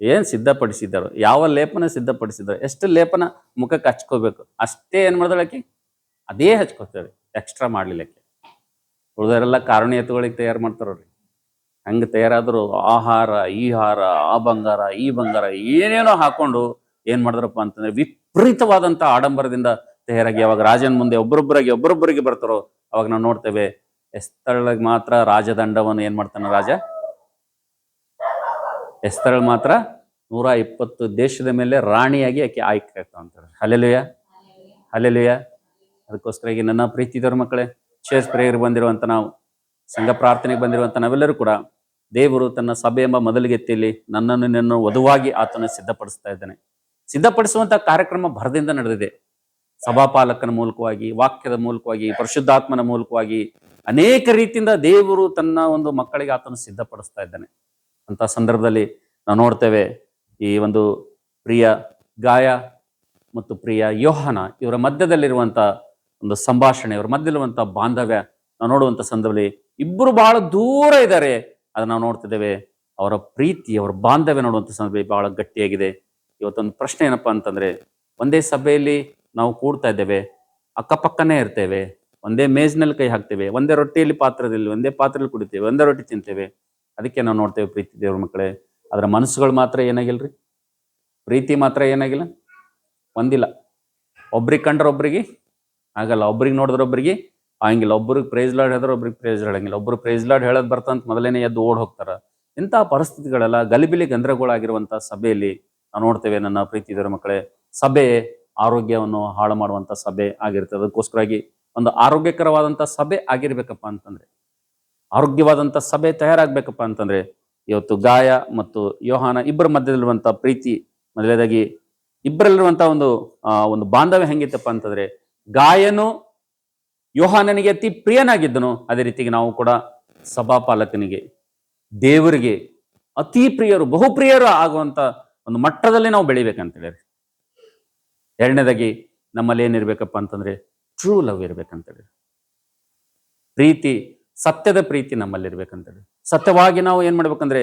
ಏನು ಸಿದ್ಧಪಡಿಸಿದ್ದಾರೋ ಯಾವ ಲೇಪನ ಸಿದ್ಧಪಡಿಸಿದ್ರು ಎಷ್ಟು ಲೇಪನ ಮುಖಕ್ಕೆ ಹಚ್ಕೋಬೇಕು? ಅಷ್ಟೇ ಏನು ಮಾಡಿದಳು ಆಕಿ? ಅದೇ ಹಚ್ಕೋತೇವೆ ಎಕ್ಸ್ಟ್ರಾ ಮಾಡಲಿಕ್ಕೆ. ಉಳಿದವರೆಲ್ಲ ಉಳಿದವರೆಲ್ಲ ಕಾರಣೀಯತೆಗಳಿಗೆ ತಯಾರು ಮಾಡ್ತಾರವ್ರಿ. ಹಂಗೆ ತಯಾರಾದರೂ ಆಹಾರ ಈ ಹಾರ ಆ ಬಂಗಾರ ಈ ಬಂಗಾರ ಏನೇನೋ ಹಾಕೊಂಡು ಏನು ಮಾಡಿದ್ರಪ್ಪ ಅಂತಂದ್ರೆ ವಿಪರೀತವಾದಂಥ ಆಡಂಬರದಿಂದ ತಯಾರಾಗಿ ಅವಾಗ ರಾಜನ ಮುಂದೆ ಒಬ್ಬರೊಬ್ಬರಾಗಿ ಒಬ್ಬರೊಬ್ಬರಿಗೆ ಬರ್ತಾರೋ ಅವಾಗ ನಾವು ನೋಡ್ತೇವೆ ಎಸ್ತಳಗ್ ಮಾತ್ರ ರಾಜದಂಡವನ್ನು ಏನ್ ಮಾಡ್ತಾನೆ ರಾಜ? ಎಸ್ತಳ ಮಾತ್ರ ನೂರ ಇಪ್ಪತ್ತು ದೇಶದ ಮೇಲೆ ರಾಣಿಯಾಗಿ ಆಕೆ ಆಯ್ಕೆ ಆಗ್ತಾವಂತಾರೆ ಅಂತಾರೆ ಅಲ್ಲೆಲುಯ ಅದಕ್ಕೋಸ್ಕರ ಈಗ ನನ್ನ ಪ್ರೀತಿದವ್ರ ಮಕ್ಕಳೇ ಚೇಸ್ ಪ್ರೇಯರ್ ಬಂದಿರುವಂತ ನಾವು, ಸಂಘ ಪ್ರಾರ್ಥನೆಗೆ ಬಂದಿರುವಂತ ನಾವೆಲ್ಲರೂ ಕೂಡ ದೇವರು ತನ್ನ ಸಭೆ ಎಂಬ ಮೊದಲಿಗೆತ್ತಿಯಲ್ಲಿ ನನ್ನನ್ನು ನಿನ್ನನ್ನು ವಧುವಾಗಿ ಆತನ ಸಿದ್ಧಪಡಿಸ್ತಾ ಇದ್ದಾನೆ. ಸಿದ್ಧಪಡಿಸುವಂಥ ಕಾರ್ಯಕ್ರಮ ಭರದಿಂದ ನಡೆದಿದೆ. ಸಭಾಪಾಲಕನ ಮೂಲಕವಾಗಿ, ವಾಕ್ಯದ ಮೂಲಕವಾಗಿ, ಪರಿಶುದ್ಧಾತ್ಮನ ಮೂಲಕವಾಗಿ ಅನೇಕ ರೀತಿಯಿಂದ ದೇವರು ತನ್ನ ಒಂದು ಮಕ್ಕಳಿಗೆ ಆತನ ಸಿದ್ಧಪಡಿಸ್ತಾ ಇದ್ದಾನೆ. ಅಂತ ಸಂದರ್ಭದಲ್ಲಿ ನಾವು ನೋಡ್ತೇವೆ ಈ ಒಂದು ಪ್ರಿಯ ಗಾಯ ಮತ್ತು ಪ್ರಿಯ ಯೋಹನ ಇವರ ಮಧ್ಯದಲ್ಲಿರುವಂತ ಒಂದು ಸಂಭಾಷಣೆ, ಅವ್ರ ಮಧ್ಯಲ್ಲಿರುವಂಥ ಬಾಂಧವ್ಯ ನಾವು ನೋಡುವಂತ ಸಂದರ್ಭದಲ್ಲಿ ಇಬ್ಬರು ಬಹಳ ದೂರ ಇದ್ದಾರೆ. ಅದನ್ನು ನಾವು ನೋಡ್ತಿದ್ದೇವೆ. ಅವರ ಪ್ರೀತಿ, ಅವರ ಬಾಂಧವ್ಯ ನೋಡುವಂಥ ಸಂದರ್ಭ ಬಹಳ ಗಟ್ಟಿಯಾಗಿದೆ. ಇವತ್ತೊಂದು ಪ್ರಶ್ನೆ ಏನಪ್ಪ ಅಂತಂದ್ರೆ, ಒಂದೇ ಸಭೆಯಲ್ಲಿ ನಾವು ಕೂಡ್ತಾ ಇದ್ದೇವೆ, ಅಕ್ಕಪಕ್ಕನೇ ಇರ್ತೇವೆ, ಒಂದೇ ಮೇಜ್ನಲ್ಲಿ ಕೈ ಹಾಕ್ತೇವೆ, ಒಂದೇ ರೊಟ್ಟಿಯಲ್ಲಿ ಪಾತ್ರದಲ್ಲಿ ಒಂದೇ ಪಾತ್ರೆಯಲ್ಲಿ ಕುಡಿತೇವೆ, ಒಂದೇ ರೊಟ್ಟಿ ತಿಂತೇವೆ. ಅದಕ್ಕೆ ನಾವು ನೋಡ್ತೇವೆ ಪ್ರೀತಿ ದೇವ್ರ ಮಕ್ಕಳೇ. ಅದರ ಮನಸ್ಸುಗಳು ಮಾತ್ರ ಏನಾಗಿಲ್ರಿ? ಪ್ರೀತಿ ಮಾತ್ರ ಏನಾಗಿಲ್ಲ? ಒಂದಿಲ್ಲ. ಒಬ್ರಿಗೆ ಕಂಡ್ರೆ ಒಬ್ರಿಗೆ ಆಗಲ್ಲ ಒಬ್ರಿಗೆ ನೋಡಿದ್ರೆ ಒಬ್ರಿಗೆ ಹಂಗಿಲ್ಲ, ಒಬ್ರಿಗೆ ಪ್ರೈಸ್ ಲಾಡ್ ಹೇಳಿದ್ರೆ ಒಬ್ರಿಗೆ ಪ್ರೈಸ್ ಹೇಳಂಗಿಲ್ಲ ಒಬ್ರು ಪ್ರೈಸ್ ಲಾಡ್ ಹೇಳೋದು ಬರ್ತಂತ ಮೊದಲೇನೆ ಎದ್ದು ಓಡ್ ಹೋಗ್ತಾರೆ. ಇಂಥ ಪರಿಸ್ಥಿತಿಗಳೆಲ್ಲ ಗಲಿಬಿಲಿ ಗಂದರಗಳಾಗಿರುವಂಥ ಸಭೆಯಲ್ಲಿ ನಾವು ನೋಡ್ತೇವೆ ನನ್ನ ಪ್ರೀತಿ ಇದರ ಮಕ್ಕಳೇ. ಸಭೆ ಆರೋಗ್ಯವನ್ನು ಹಾಳು ಮಾಡುವಂಥ ಸಭೆ ಆಗಿರ್ತದೆ. ಅದಕ್ಕೋಸ್ಕರಾಗಿ ಒಂದು ಆರೋಗ್ಯಕರವಾದಂಥ ಸಭೆ ಆಗಿರ್ಬೇಕಪ್ಪ ಅಂತಂದ್ರೆ, ಆರೋಗ್ಯವಾದಂಥ ಸಭೆ ತಯಾರಾಗಬೇಕಪ್ಪ ಅಂತಂದ್ರೆ, ಇವತ್ತು ಗಾಯ ಮತ್ತು ಯೋಹಾನ ಇಬ್ಬರ ಮಧ್ಯದಲ್ಲಿರುವಂಥ ಪ್ರೀತಿ ಮೊದಲನೇದಾಗಿ ಇಬ್ಬರಲ್ಲಿರುವಂಥ ಒಂದು ಒಂದು ಬಾಂಧವ್ಯ ಹೆಂಗಿತ್ತಪ್ಪ ಅಂತಂದ್ರೆ ಗಾಯನು ಯೋಹಾನನಿಗೆ ಅತಿ ಪ್ರಿಯನಾಗಿದ್ದನು. ಅದೇ ರೀತಿಗೆ ನಾವು ಕೂಡ ಸಭಾಪಾಲಕನಿಗೆ, ದೇವರಿಗೆ ಅತಿ ಪ್ರಿಯರು, ಬಹುಪ್ರಿಯರು ಆಗುವಂತ ಒಂದು ಮಟ್ಟದಲ್ಲಿ ನಾವು ಬೆಳಿಬೇಕಂತ ಹೇಳಿದ್ರೆ ಎರಡನೇದಾಗಿ ನಮ್ಮಲ್ಲಿ ಏನಿರ್ಬೇಕಪ್ಪ ಅಂತಂದ್ರೆ ಟ್ರೂ ಲವ್ ಇರ್ಬೇಕಂತ ಹೇಳಿ ಪ್ರೀತಿ, ಸತ್ಯದ ಪ್ರೀತಿ ನಮ್ಮಲ್ಲಿ ಇರ್ಬೇಕಂತ ಹೇಳಿ ಸತ್ಯವಾಗಿ ನಾವು ಏನ್ ಮಾಡ್ಬೇಕಂದ್ರೆ